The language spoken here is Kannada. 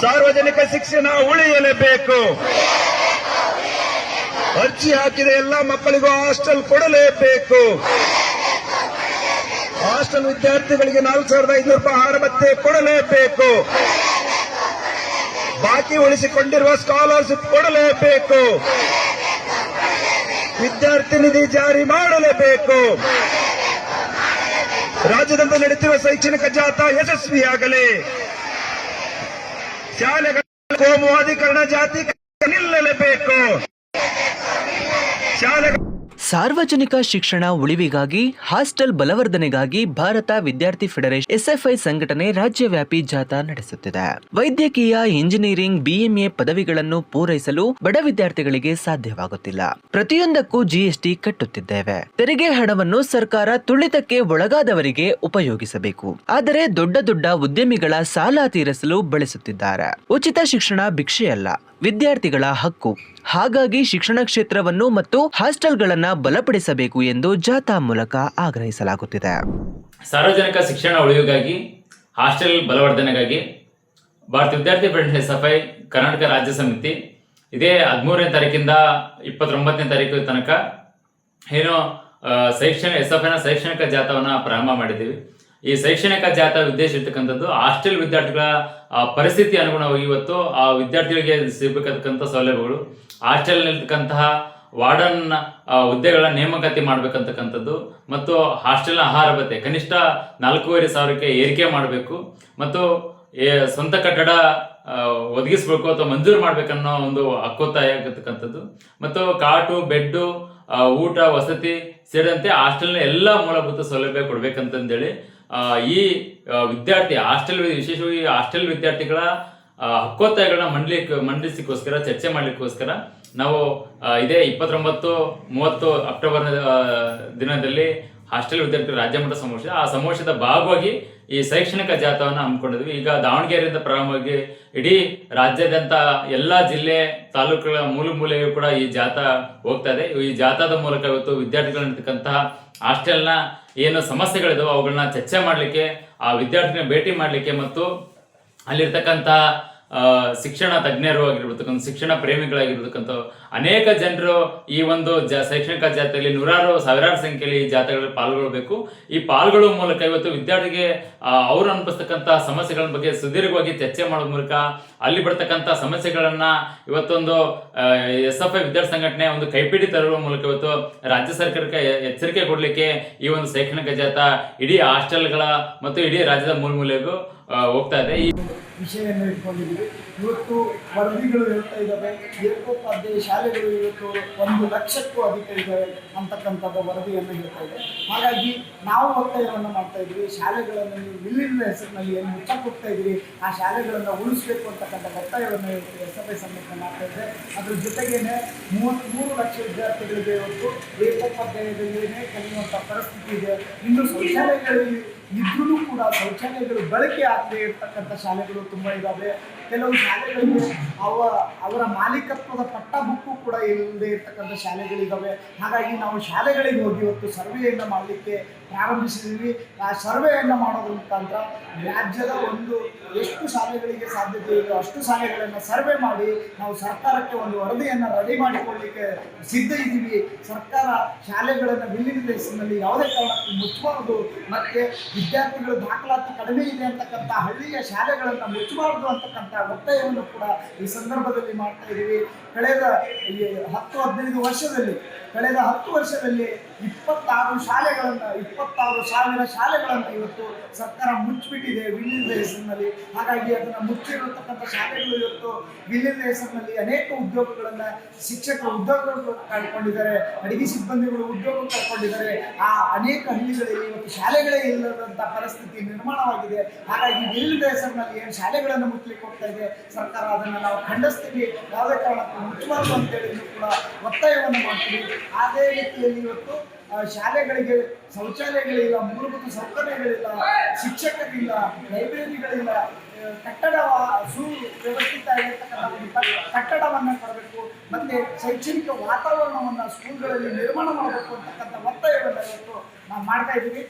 ಸಾರ್ವಜನಿಕ ಶಿಕ್ಷಣ ಉಳಿಯಲೇಬೇಕು. ಅರ್ಜಿ ಹಾಕಿದ ಎಲ್ಲ ಮಕ್ಕಳಿಗೂ ಹಾಸ್ಟೆಲ್ ಕೊಡಲೇಬೇಕು. ಹಾಸ್ಟೆಲ್ ವಿದ್ಯಾರ್ಥಿಗಳಿಗೆ ನಾಲ್ಕು ಸಾವಿರದ ಐನೂರು ರೂಪಾಯಿ ಆಹಾರ ಭತ್ತೆ ಕೊಡಲೇಬೇಕು. ಬಾಕಿ ಉಳಿಸಿಕೊಂಡಿರುವ ಸ್ಕಾಲರ್ಶಿಪ್ ಕೊಡಲೇಬೇಕು. ವಿದ್ಯಾರ್ಥಿ ನಿಧಿ ಜಾರಿ ಮಾಡಲೇಬೇಕು. ರಾಜ್ಯದಂತ ನಡೆಯುತ್ತಿರುವ ಶೈಕ್ಷಣಿಕ ಜಾಥಾ ಯಶಸ್ವಿಯಾಗಲಿ. ಶಾಲೆಗಳ ಕೋಮುವಾದೀಕರಣ ಜಾತಿ ನಿಲ್ಲಲೇಬೇಕು ಶಾಲೆಗಳ ಸಾರ್ವಜನಿಕ ಶಿಕ್ಷಣ ಉಳಿವಿಗಾಗಿ, ಹಾಸ್ಟೆಲ್ ಬಲವರ್ಧನೆಗಾಗಿ ಭಾರತ ವಿದ್ಯಾರ್ಥಿ ಫೆಡರೇಷನ್ ಎಸ್ಎಫ್ಐ ಸಂಘಟನೆ ರಾಜ್ಯವ್ಯಾಪಿ ಜಾಥಾ ನಡೆಸುತ್ತಿದೆ. ವೈದ್ಯಕೀಯ ಇಂಜಿನಿಯರಿಂಗ್ ಬಿಎಂಎ ಪದವಿಗಳನ್ನು ಪೂರೈಸಲು ಬಡ ವಿದ್ಯಾರ್ಥಿಗಳಿಗೆ ಸಾಧ್ಯವಾಗುತ್ತಿಲ್ಲ. ಪ್ರತಿಯೊಂದಕ್ಕೂ ಜಿಎಸ್ಟಿ ಕಟ್ಟುತ್ತಿದ್ದೇವೆ. ತೆರಿಗೆ ಹಣವನ್ನು ಸರ್ಕಾರ ತುಳಿತಕ್ಕೆ ಒಳಗಾದವರಿಗೆ ಉಪಯೋಗಿಸಬೇಕು. ಆದರೆ ದೊಡ್ಡ ದೊಡ್ಡ ಉದ್ಯಮಿಗಳ ಸಾಲ ತೀರಿಸಲು ಬಳಸುತ್ತಿದ್ದಾರೆ. ಉಚಿತ ಶಿಕ್ಷಣ ಭಿಕ್ಷೆಯಲ್ಲ, ವಿದ್ಯಾರ್ಥಿಗಳ ಹಕ್ಕು. ಹಾಗಾಗಿ ಶಿಕ್ಷಣ ಕ್ಷೇತ್ರವನ್ನು ಮತ್ತು ಹಾಸ್ಟೆಲ್ಗಳನ್ನ ಬಲಪಡಿಸಬೇಕು ಎಂದು ಜಾಥಾ ಮೂಲಕ ಆಗ್ರಹಿಸಲಾಗುತ್ತಿದೆ. ಸಾರ್ವಜನಿಕ ಶಿಕ್ಷಣ ಉಳಿವಿಗಾಗಿ, ಹಾಸ್ಟೆಲ್ ಬಲವರ್ಧನೆಗಾಗಿ ಭಾರತ ವಿದ್ಯಾರ್ಥಿ ಫ್ರೆಂಡ್ ಎಸ್ ಎಫ್ ಐ ಕರ್ನಾಟಕ ರಾಜ್ಯ ಸಮಿತಿ, ಇದೇ ಹದಿಮೂರನೇ ತಾರೀಕಿಂದ ಇಪ್ಪತ್ತೊಂಬತ್ತನೇ ತಾರೀಕು ತನಕ ಏನು ಶೈಕ್ಷಣಿಕ ಎಸ್ ಎಫ್ ಐನ ಶೈಕ್ಷಣಿಕ ಜಾಥಾವನ್ನ ಪ್ರಾರಂಭ ಮಾಡಿದ್ದೀವಿ. ಈ ಶೈಕ್ಷಣಿಕ ಜಾಥಾ ಉದ್ದೇಶ ಇರ್ತಕ್ಕಂಥದ್ದು ಹಾಸ್ಟೆಲ್ ವಿದ್ಯಾರ್ಥಿಗಳ ಪರಿಸ್ಥಿತಿ ಅನುಗುಣವಾಗಿ ಇವತ್ತು ಆ ವಿದ್ಯಾರ್ಥಿಗಳಿಗೆ ಸಿಗಬೇಕಾದಂಥ ಸೌಲಭ್ಯಗಳು ಹಾಸ್ಟೆಲ್ನಲ್ಲಿರ್ತಕ್ಕಂತಹ ವಾರ್ಡನ್ ಆ, ಹುದ್ದೆಗಳ ನೇಮಕಾತಿ ಮಾಡ್ಬೇಕಂತಕ್ಕಂಥದ್ದು ಮತ್ತು ಹಾಸ್ಟೆಲ್ ಆಹಾರ ಭತ್ತೆ ಕನಿಷ್ಠ ನಾಲ್ಕೂವರೆ ಸಾವಿರಕ್ಕೆ ಏರಿಕೆ ಮಾಡಬೇಕು ಮತ್ತು ಸ್ವಂತ ಕಟ್ಟಡ ಒದಗಿಸ್ಬೇಕು ಅಥವಾ ಮಂಜೂರು ಮಾಡ್ಬೇಕನ್ನೋ ಒಂದು ಹಕ್ಕೊತ್ತಾಯ ಆಗಿರ್ತಕ್ಕಂಥದ್ದು. ಮತ್ತು ಕಾಟು ಬೆಡ್ಡು ಊಟ ವಸತಿ ಸೇರಿದಂತೆ ಹಾಸ್ಟೆಲ್ನ ಎಲ್ಲ ಮೂಲಭೂತ ಸೌಲಭ್ಯ ಕೊಡಬೇಕಂತಂದೇಳಿ ಈ ವಿದ್ಯಾರ್ಥಿ ಹಾಸ್ಟೆಲ್ ವಿಶೇಷವಾಗಿ ಹಾಸ್ಟೆಲ್ ವಿದ್ಯಾರ್ಥಿಗಳ ಹಕ್ಕೊತ್ತಾಯಗಳನ್ನ ಮಂಡಲಿಕ್ಕೆ ಮಂಡಿಸಿಕೋಸ್ಕರ ಚರ್ಚೆ ಮಾಡಲಿಕ್ಕೋಸ್ಕರ ನಾವು ಇದೇ ಇಪ್ಪತ್ತೊಂಬತ್ತು ಮೂವತ್ತು ಅಕ್ಟೋಬರ್ ದಿನದಲ್ಲಿ ಹಾಸ್ಟೆಲ್ ವಿದ್ಯಾರ್ಥಿ ರಾಜ್ಯ ಮಟ್ಟ ಸಮಾವೇಶ ಆ ಸಮಾವೇಶದ ಭಾಗವಾಗಿ ಈ ಶೈಕ್ಷಣಿಕ ಜಾಥಾವನ್ನು ಹಮ್ಮಿಕೊಂಡಿದ್ವಿ. ಈಗ ದಾವಣಗೆರೆಯಿಂದ ಪ್ರಾರಂಭವಾಗಿ ಇಡೀ ರಾಜ್ಯಾದ್ಯಂತ ಎಲ್ಲ ಜಿಲ್ಲೆ ತಾಲೂಕುಗಳ ಮೂಲ ಮೂಲೆಯೂ ಕೂಡ ಈ ಜಾಥಾ ಹೋಗ್ತಾ ಇದೆ. ಈ ಜಾಥಾದ ಮೂಲಕ ಇವತ್ತು ವಿದ್ಯಾರ್ಥಿಗಳಿರ್ತಕ್ಕಂತಹ ಹಾಸ್ಟೆಲ್ನ ಏನು ಸಮಸ್ಯೆಗಳಿದಾವೆ ಅವುಗಳನ್ನ ಚರ್ಚೆ ಮಾಡಲಿಕ್ಕೆ ಆ ವಿದ್ಯಾರ್ಥಿನ ಭೇಟಿ ಮಾಡಲಿಕ್ಕೆ ಮತ್ತು ಅಲ್ಲಿರ್ತಕ್ಕಂತಹ ಆ, ಶಿಕ್ಷಣ ತಜ್ಞರು ಆಗಿರ್ಬೇಕಂತ ಶಿಕ್ಷಣ ಪ್ರೇಮಿಗಳಾಗಿರ್ಬೇಕಂತ ಅನೇಕ ಜನರು ಈ ಒಂದು ಜ, ಶೈಕ್ಷಣಿಕ ಜಾತ್ರೆಯಲ್ಲಿ ನೂರಾರು, ಸಾವಿರಾರು ಸಂಖ್ಯೆಯಲ್ಲಿ ಈ ಜಾತ್ರೆಗಳಲ್ಲಿ ಪಾಲ್ಗೊಳ್ಬೇಕು. ಈ ಪಾಲ್ಗೊಳ್ಳುವ ಮೂಲಕ ಇವತ್ತು ವಿದ್ಯಾರ್ಥಿಗೆ ಅವರು ಅನುಭವಿಸ್ತಕ್ಕಂಥ ಸಮಸ್ಯೆಗಳ ಬಗ್ಗೆ ಸುದೀರ್ಘವಾಗಿ ಚರ್ಚೆ ಮಾಡೋ ಮೂಲಕ ಅಲ್ಲಿ ಬರ್ತಕ್ಕಂಥ ಸಮಸ್ಯೆಗಳನ್ನ ಇವತ್ತೊಂದು ಎಸ್ ಎಫ್ ಐ ವಿದ್ಯಾರ್ಥಿ ಸಂಘಟನೆ ಒಂದು ಕೈಪಿಡಿ ತರುವ ಮೂಲಕ ಇವತ್ತು ರಾಜ್ಯ ಸರ್ಕಾರಕ್ಕೆ ಎಚ್ಚರಿಕೆ ಕೊಡಲಿಕ್ಕೆ ಈ ಒಂದು ಶೈಕ್ಷಣಿಕ ಜಾಥಾ ಇಡೀ ಹಾಸ್ಟೆಲ್ಗಳ ಮತ್ತು ಇಡೀ ರಾಜ್ಯದ ಮೂಲ ಮೂಲೆಗೂ ಹೋಗ್ತಾ ಇದೆ. ಈ ವಿಷಯವನ್ನು ಇಟ್ಕೊಂಡಿದ್ದೀವಿ. ಇವತ್ತು ವರದಿಗಳು ಹೇಳ್ತಾ ಇದ್ದಾವೆ. ಏಕೋಪಾಧ್ಯಾಯ ಶಾಲೆಗಳು ಇವತ್ತು ಒಂದು ಲಕ್ಷಕ್ಕೂ ಅಧಿಕ ಇದ್ದಾವೆ ಅಂತಕ್ಕಂಥದ್ದು ವರದಿಯನ್ನು ಹೇಳ್ತಾ ಇದೆ. ಹಾಗಾಗಿ ನಾವು ಒತ್ತಾಯವನ್ನು ಮಾಡ್ತಾ ಇದ್ವಿ. ಶಾಲೆಗಳನ್ನು ನೀವು ವಿಲೀನದ ಹೆಸರಿನಲ್ಲಿ ಏನು ಮುಚ್ಚಕ್ಕೆ ಹೋಗ್ತಾ ಇದ್ದೀರಿ? ಆ ಶಾಲೆಗಳನ್ನು ಉಳಿಸ್ಬೇಕು ಅಂತಕ್ಕಂಥ ಒತ್ತಾಯವನ್ನು ಎಸ್ ಎಫ್ ಐ ಸಂಘಟನೆ ಮಾಡ್ತಾ ಇದ್ದೆ ಅದ್ರ ಜೊತೆಗೇನೆ ಮೂವತ್ತ್ಮೂರು ಲಕ್ಷ ವಿದ್ಯಾರ್ಥಿಗಳಿಗೆ ಇವತ್ತು ಏಕೋಪಾಧ್ಯಾಯದಲ್ಲಿ ಕಲಿಯುವಂಥ ಪರಿಸ್ಥಿತಿ ಇದೆ. ಇನ್ನು ಶೌಚಾಲಯಗಳಲ್ಲಿ ಇದ್ರೂ ಕೂಡ ಶೌಚಾಲಯಗಳು ಬಳಕೆ ಆಗದೆ ಇರ್ತಕ್ಕಂಥ ಶಾಲೆಗಳು ತುಂಬ ಇದ್ದಾವೆ ಕೆಲವು ಶಾಲೆಗಳಿಗೆ ಅವ, ಅವರ ಮಾಲೀಕತ್ವದ ಪಟ್ಟ ಬುಕ್ಕು ಕೂಡ ಇಲ್ಲದೆ ಇರ್ತಕ್ಕಂಥ ಶಾಲೆಗಳಿದ್ದಾವೆ ಹಾಗಾಗಿ ನಾವು ಶಾಲೆಗಳಿಗೆ ಹೋಗಿ ಇವತ್ತು ಸರ್ವೆಯನ್ನು ಮಾಡಲಿಕ್ಕೆ ಪ್ರಾರಂಭಿಸಿದ್ದೀವಿ ಆ ಸರ್ವೆಯನ್ನು ಮಾಡೋದ್ರ ಮುಖಾಂತರ ರಾಜ್ಯದ ಒಂದು ಎಷ್ಟು ಶಾಲೆಗಳಿಗೆ ಸಾಧ್ಯತೆ ಇದೆಯೋ ಅಷ್ಟು ಶಾಲೆಗಳನ್ನು ಸರ್ವೆ ಮಾಡಿ ನಾವು ಸರ್ಕಾರಕ್ಕೆ ಒಂದು ವರದಿಯನ್ನು ರೆಡಿ ಮಾಡಿಕೊಳ್ಳಲಿಕ್ಕೆ ಸಿದ್ಧ ಇದ್ದೀವಿ. ಸರ್ಕಾರ ಶಾಲೆಗಳನ್ನು ವಿಲೀನ ದೇಶದಲ್ಲಿ ಯಾವುದೇ ಕಾರಣಕ್ಕೂ ಮುಚ್ಚಬಾರದು. ಮತ್ತು ವಿದ್ಯಾರ್ಥಿಗಳು ದಾಖಲಾತಿ ಕಡಿಮೆ ಇದೆ ಅಂತಕ್ಕಂಥ ಹಳ್ಳಿಯ ಶಾಲೆಗಳನ್ನು ಮುಚ್ಚಬಾರದು ಅಂತಕ್ಕಂಥ ಒತ್ತಾಯವನ್ನು ಕೂಡ ಈ ಸಂದರ್ಭದಲ್ಲಿ ಮಾಡ್ತಾ ಇದ್ದೀವಿ. ಕಳೆದ ಹತ್ತು ಹದಿನೈದು ವರ್ಷದಲ್ಲಿ, ಕಳೆದ ಹತ್ತು ವರ್ಷದಲ್ಲಿ ಇಪ್ಪತ್ತಾರು ಶಾಲೆಗಳನ್ನು, ಇಪ್ಪತ್ತಾರು ಸಾವಿರ ಶಾಲೆಗಳನ್ನು ಇವತ್ತು ಸರ್ಕಾರ ಮುಚ್ಚಿಬಿಟ್ಟಿದೆ ವಿಲೀನದ ಹೆಸರಿನಲ್ಲಿ ಹಾಗಾಗಿ ಅದನ್ನು ಮುಚ್ಚಿರತಕ್ಕಂಥ ಶಾಲೆಗಳು ಇವತ್ತು ವಿಲೀನದ ಹೆಸರಿನಲ್ಲಿ ಅನೇಕ ಉದ್ಯೋಗಗಳನ್ನು, ಶಿಕ್ಷಕರು ಉದ್ಯೋಗಗಳು ಕಳ್ಕೊಂಡಿದ್ದಾರೆ, ಅಡಿಗೆ ಸಿಬ್ಬಂದಿಗಳು ಉದ್ಯೋಗ ಕಳ್ಕೊಂಡಿದ್ದಾರೆ. ಆ ಅನೇಕ ಹಳ್ಳಿಗಳಲ್ಲಿ ಇವತ್ತು ಶಾಲೆಗಳೇ ಇಲ್ಲದಂತಹ ಪರಿಸ್ಥಿತಿ ನಿರ್ಮಾಣವಾಗಿದೆ. ಹಾಗಾಗಿ ವಿಲೀನದ ಹೆಸರಿನಲ್ಲಿ ಏನು ಶಾಲೆಗಳನ್ನು ಮುಚ್ಚಲಿಕ್ಕೆ ಹೋಗ್ತಾ ಇದೆ. ಸರ್ಕಾರ ಅದನ್ನು ನಾವು ಖಂಡಿಸ್ತೀವಿ. ಯಾವುದೇ ಕಾರಣಕ್ಕೂ ಮುಚ್ಚಬಾರ್ದು ಹೇಳಿದ್ರು ಕೂಡ ಒತ್ತಾಯವನ್ನು ಮಾಡ್ತೀವಿ. ಅದೇ ರೀತಿಯಲ್ಲಿ ಇವತ್ತು ಶಾಲೆಗಳಿಗೆ ಶೌಚಾಲಯಗಳಿಲ್ಲ, ಮೂಲಭೂತ ಸೌಕರ್ಯಗಳಿಲ್ಲ, ಶಿಕ್ಷಕರಿಲ್ಲ, ಲೈಬ್ರರಿಗಳಿಲ್ಲ ಕಟ್ಟಡ ಸುವ್ಯವಸ್ಥಿತ ಕಟ್ಟಡವನ್ನು ಕೊಡಬೇಕು. ಮತ್ತೆ ಶೈಕ್ಷಣಿಕ ವಾತಾವರಣವನ್ನು ಸ್ಕೂಲ್ಗಳಲ್ಲಿ ನಿರ್ಮಾಣ ಮಾಡಬೇಕು ಅಂತಕ್ಕಂಥ ಒತ್ತಾಯವನ್ನು ಇವತ್ತು ನಾವು ಮಾಡ್ತಾ ಇದ್ದೀವಿ.